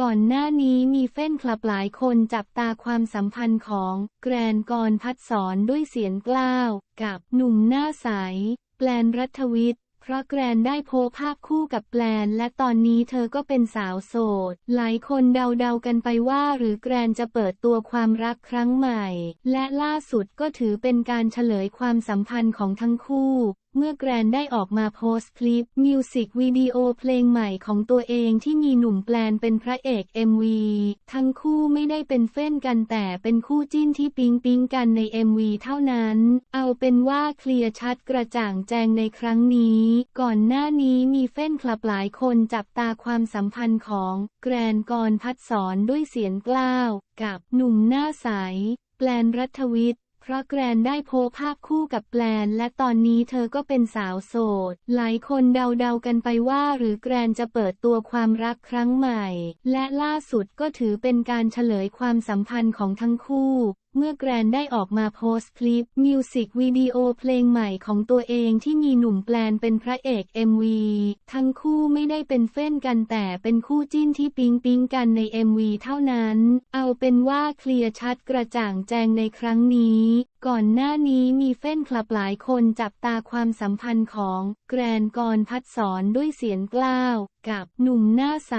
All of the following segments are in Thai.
ก่อนหน้านี้มีเฟ้นคลับหลายคนจับตาความสัมพันธ์ของแกรนกรพัดสอนด้วยเสียงกล้าว กับหนุ่มหน้าใส แปลนรัฐวิทย์เพราะแกรนได้โพสภาพคู่กับแปลน และตอนนี้เธอก็เป็นสาวโสด หลายคนเดาๆกันไปว่าหรือแกรนจะเปิดตัวความรักครั้งใหม่ และล่าสุดก็ถือเป็นการเฉลยความสัมพันธ์ของทั้งคู่ เมื่อแกรนได้ออกมาโพสต์คลิปมิวสิกวิดีโอเพลงใหม่ของตัวเองที่มีหนุ่มแปลนเป็นพระเอก MV ทั้งคู่ไม่ได้เป็นเฟ้นกันแต่เป็นคู่จิ้นที่ปิ๊งปิ๊งกันใน MV เท่านั้น เอาเป็นว่าเคลียร์ชัดกระจ่างแจ้งในครั้งนี้ ก่อนหน้านี้มีเฟ้นคลับหลายคนจับตาความสัมพันธ์ของแกรนกรพัดสอนด้วยเสียงกล้าว กับหนุ่มหน้าใสแปลนรัฐวิทย์ เพราะแกรนได้โพสภาพคู่กับแกลน และตอนนี้เธอก็เป็นสาวโสด หลายคนเดาๆกันไปว่าหรือแกรนจะเปิดตัวความรักครั้งใหม่ และล่าสุดก็ถือเป็นการเฉลยความสัมพันธ์ของทั้งคู่ เมื่อแกรนได้ออกมาโพสต์คลิปมิวสิกวิดีโอเพลงใหม่ของตัวเองที่มีหนุ่มแปลนเป็นพระเอก MV ทั้งคู่ไม่ได้เป็นเฟ้นกันแต่เป็นคู่จิ้นที่ปิ๊งปิ๊งกันใน MV เท่านั้น เอาเป็นว่าเคลียร์ชัดกระจ่างแจ้งในครั้งนี้ ก่อนหน้านี้มีเฟ้นคลับหลายคนจับตาความสัมพันธ์ของแกรนกรพัดสอนด้วยเสียงกล้าว กับหนุ่มหน้าใส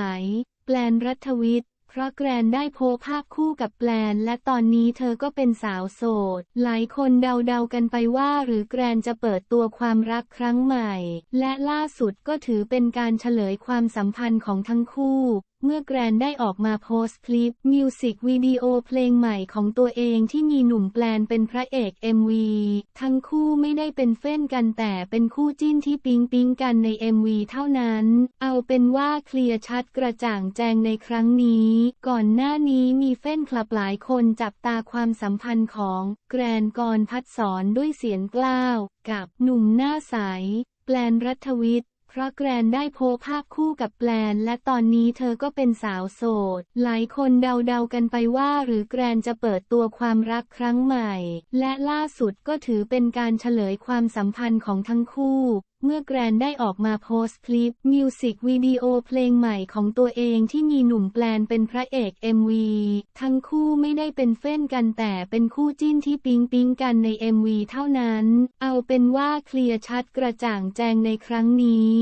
แปลนรัฐวิทย์ เพราะแกรนได้โพสภาพคู่กับแกลน และตอนนี้เธอก็เป็นสาวโสด หลายคนเดาๆกันไปว่าหรือแกรนจะเปิดตัวความรักครั้งใหม่ และล่าสุดก็ถือเป็นการเฉลยความสัมพันธ์ของทั้งคู่ เมื่อแกรนได้ออกมาโพสต์คลิปมิวสิกวิดีโอเพลงใหม่ของตัวเองที่มีหนุ่มแปลนเป็นพระเอก MV ทั้งคู่ไม่ได้เป็นเฟ้นกันแต่เป็นคู่จิ้นที่ปิ๊งปิ๊งกันใน MV เท่านั้น เอาเป็นว่าเคลียร์ชัดกระจ่างแจ้งในครั้งนี้ ก่อนหน้านี้มีเฟ้นคลับหลายคนจับตาความสัมพันธ์ของแกรนกรพัดสอนด้วยเสียงกล้าว กับหนุ่มหน้าใสแปลนรัฐวิทย์ เพราะแกรนได้โพสภาพคู่กับแปลน และตอนนี้เธอก็เป็นสาวโสด หลายคนเดาๆกันไปว่าหรือแกรนจะเปิดตัวความรักครั้งใหม่ และล่าสุดก็ถือเป็นการเฉลยความสัมพันธ์ของทั้งคู่เมื่อแกรนได้ออกมาโพสต์คลิป มิวสิกวิดีโอเพลงใหม่ของตัวเองที่มีหนุ่มแปลนเป็นพระเอก MV คู่ไม่ได้เป็นเฟ้นกันแต่เป็นคู่จิ้นที่ปิ๊งปิ๊งกันใน MV เท่านั้น เอาเป็นว่าเคลียร์ชัดกระจ่างแจ้งในครั้งนี้